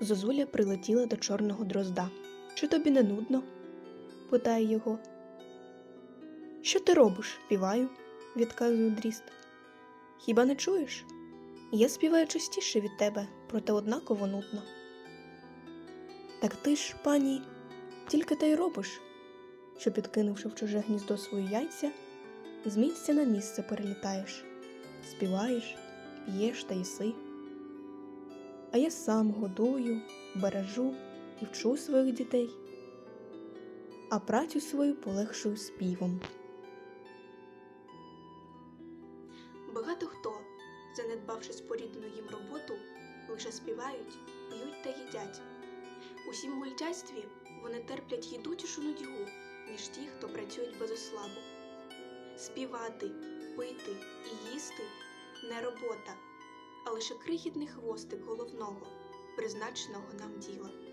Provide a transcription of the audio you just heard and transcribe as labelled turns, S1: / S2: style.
S1: Зозуля прилетіла до чорного дрозда. Чи тобі не нудно? питає його. Що ти робиш? Співаю, відказує дріст. Хіба не чуєш? Я співаю частіше від тебе, проте однаково нудно. Так ти ж, пані, тільки те й робиш, що, підкинувши в чуже гніздо свої яйця, з місця на місце перелітаєш, співаєш, п'єш та їси. А я сам годую, бережу і вчу своїх дітей, а працю свою полегшую співом. Багато хто, занедбавши споріднену їм роботу, лише співають, п'ють та їдять. У сім гультяйстві вони терплять їдучішу нудьгу, ніж ті, хто працюють без ослабу. Співати, пити і їсти не робота, а лише крихітний хвостик головного, призначеного нам діла.